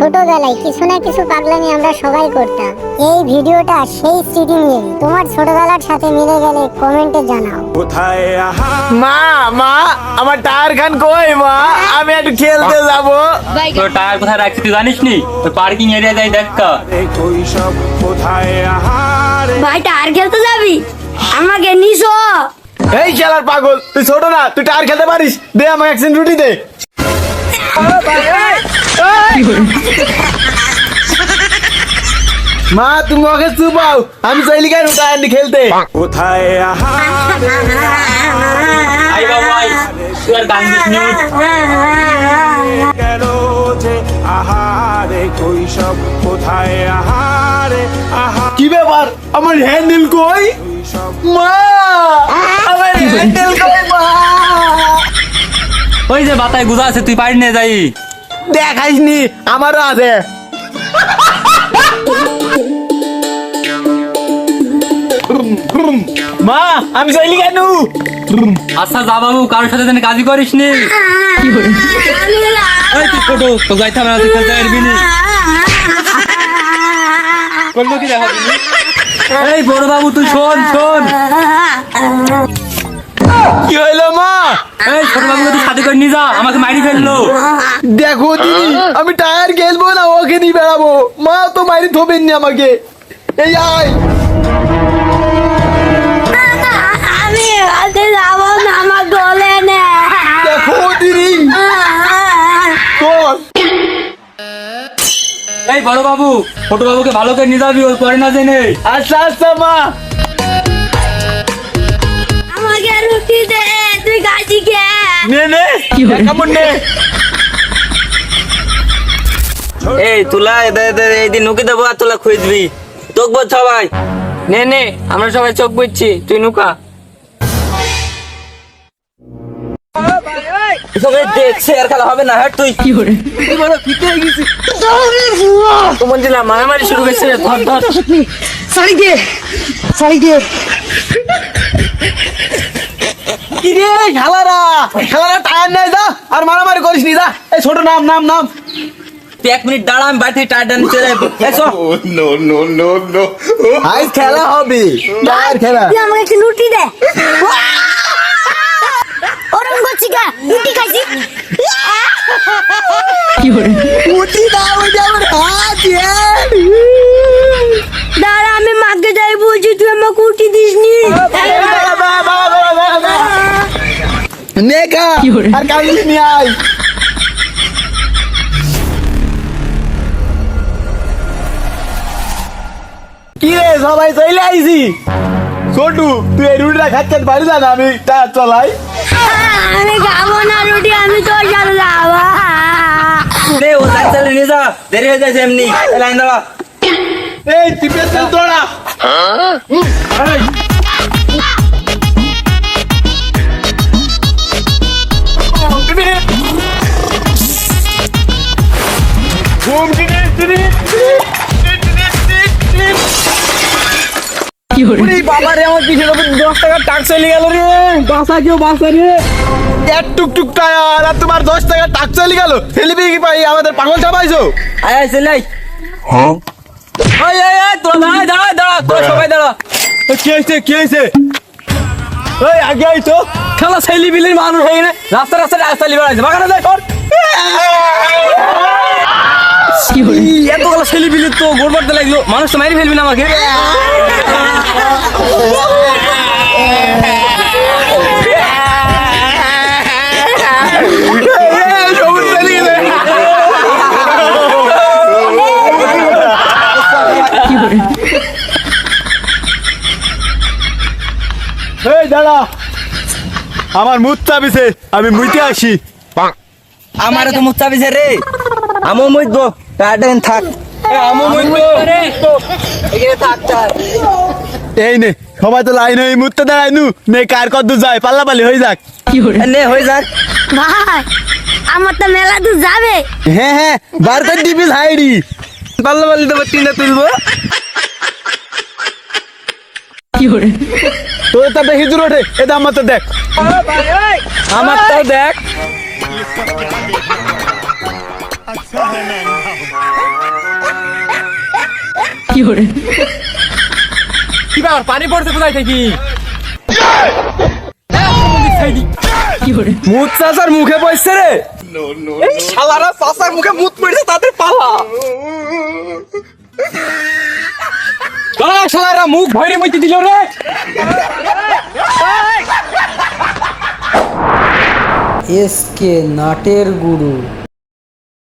ছোটবেলায় কিছু না কিছু পাগলামি আমরা সবাই করতাম। এই ভিডিওটা সেই স্মৃতি নিয়ে তোমার ছোটবেলার সাথে মিলে গেলে কমেন্টে জানাও। কোথায় মা মা আমার টায়ার খান কই মা? আমি একটু খেলতে যাব। তোর টায়ার কোথায় রাখছি তুই জানিস নি? তোর পার্কিং এরিয়া যাই দেখ কোথায় আহারে ভাই টায়ার খেলতে যাবি? আমাকে নিশো এই খেলার পাগল তুই ছোট না তুই টায়ার খেলতে পারিস? দে আমাকে একদিন রুটি দে। মা তুমি ওকে চুপাও আমি চাইলি কেন টায়ার খেলতে? কোথায় আই বাবা তুই আর গান গেল যে আহারে? কৈশব কোথায় আহারে? আহা। কি ব্যাপার? আমার হ্যান্ডেল কই? মা আমার হ্যান্ডেল কই মা? ওই যে বাতায় গুজা আছে তুই পারি নিয়ে যাই। দেখাইসনি আমারও আছে। মা আমি চাইলি কেন? আচ্ছা যা বাবু কারোর সাথে যেন কাজই করিস নি। তো যাইতে হবে না তুই খেলতে পারবি নি। করল কি দেখা? এই বড় বাবু তুই শোন শোন। কি হইল মা? এই ছোট বাবুকে তুই সাথে করে নিয়ে যা আমাকে মারি ফেলল। দেখো দিদি আমি টায়ার খেলব না ওকে নিয়ে বেড়াবো। মা তো মারি থবেননি আমাকে। এই আয়। আমি হাতে যাব না আমার দলে নে দেখো দিদি। এই বড় বাবু ছোট বাবুকে ভালো করে নিয়ে যাবি ওর পরে না জেনে। আচ্ছা আচ্ছা মা। আমাকে রুটি দে তুই গাছি খে। নে নে। কেমন নে। এই তুলা এই দিন নুকে দেবো আর তুলা খুঁজবি। তোক বল সবাই। নে নে আমরা সবাই চোখ বুঝছি। তুই নুকা। দেখছে আর খেলা হবে না হ্যাঁ তুই। কি করে তোমার দিলাম মারামারি শুরু ধর খেলারা? খেলারা টায়ার নেই যা আর মারামারি করিস নি যা। এই ছোট নাম নাম নাম। তুই এক মিনিট দাঁড়া আমি বাড়ি থেকে টায়ার ডান চলে যাব। এসো। আজ খেলা হবে। টায়ার খেলা। তুই আমাকে একটু রুটি দে। ওরম করছি কা রুটি খাইছি। উঠি দাও ওই আমার হাত দাঁড়া আমি মাকে যাই বলছি তুই আমাকে রুটি দিস নি নেকা আর কাগজ নিয়ে আয়। সবাই চলে আইছি। ছোটু তুই এই রুটিটা খাচ্ছে বাড়ি যা না? আমি টায়ার চলাই। আমি খাব না রুটি আমি তোর সাথে যাব। রে ও লাইন চালিয়ে নিয়ে যা। দেরি হয়ে যাচ্ছে এমনি। এই লাইন এই টিপে চল তোরা। বাবা রে আমার পিছনে দশ টাকা টাক চলে গেল রে। বাসা কেউ বাসা রে। এক টুকটুক টায়ার আর তোমার দশ টাকা টাক চলে গেল। ফেলিবি কি পাই আমাদের পাগল চাপাইছো? আয় আয় চলে আয়। ওই ওই ওই তোরা দাঁড়া দাঁড়া দাঁড়া তোরা সবাই দাঁড়া। কি হয়েছে কি হয়েছে? ওই আগে আইতো খেলা ছেলি বিলির মানুষ হয়ে গেলে রাস্তা রাস্তা রাস্তা লিবার আছে বাগানে কর এতগুলো ছেলি বিলি তো মারতে লাগল। মানুষ তো মারি ফেলবি না আমাকে এই, সবুজ চলে গেলে। এই দাঁড়া। আমার মুখ চাপিছে আমি মুইতে আসি। আমার তো মুস্তা বিছে রে। আমও মুইতবো টাটান থাক। আমও মুইতবো এখানে থাক থাক। এই নে সবাই তো লাইন হয়ে মুহূর্তে দাঁড়াই নু নে কার কত যায় পাল্লা পাল্লি হয়ে যাক। নে হয়ে যাক। ভাই আমার তো মেলা দূর যাবে। হ্যাঁ হ্যাঁ বার করে দিবি হাইডি। পাল্লা পাল্লি দেবো তিনটা তুলবো। তোর তাতে হিজুর ওঠে। এটা আমার তো দেখ। আমার তো দেখ। কি করে কি ব্যাপার পানি পড়ছে কোথায় থেকে? মুখ চাচার মুখে পড়ছে রে। এই শালারা চাচার মুখে মুখ পড়ছে তাদের পালা। মুখ ভরে মইতে দিল রে। এসকে নাটের গুরু।